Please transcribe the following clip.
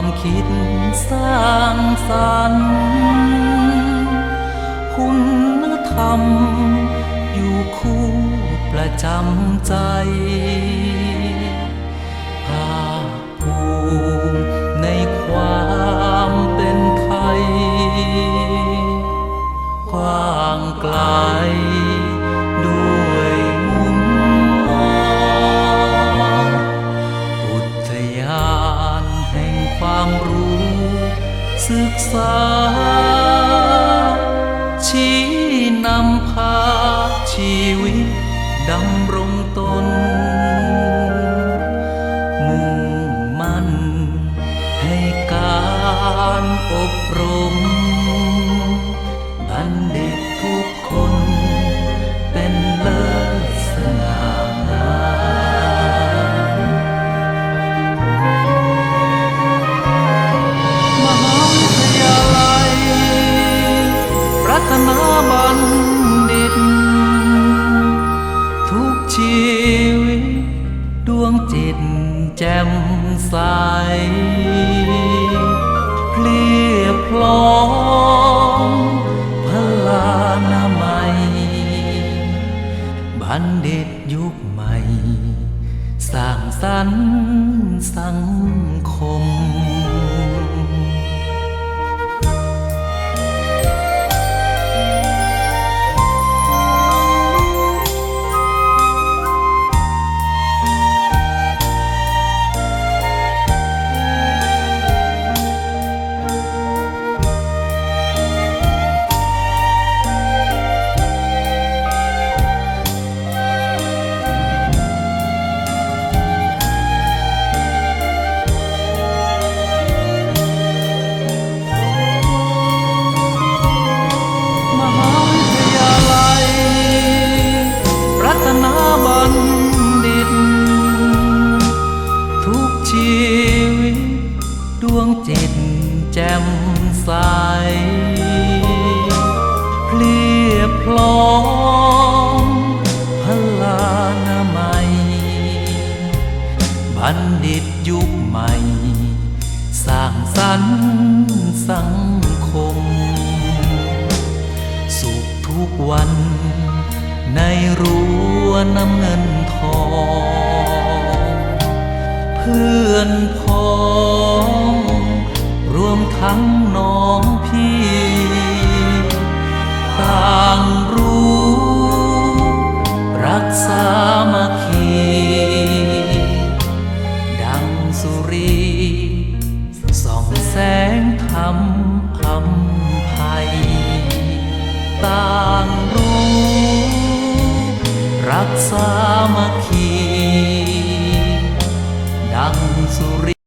ความคิดสร้างสรรค์คุณธรรม อยู่คู่ประจำใจภาคภูมิในความเป็นไทยกว้างไกล ศึกษา ชี้นำพาชีวิตดำรงตน มุ่งมั่นให้การอบรมบัณฑิต ใส เพลียพร้อมพลานามัย บัณฑิตยุคใหม่ สร้างสรรค์สังคม ตแจ่มใสเพลียพร้อมพลานามัย บัณฑิตยุคใหม่ สร้างสรรค์สังคม สุขทุกวันในรั้วน้ำเงินทอง เพื่อนพ ทั้งน้องพี่ ต่างรู้ รักษามาคี ดังสุรี ส่องแสงธำพำภัย ต่างรู้ รักษามาคี ดังสุรี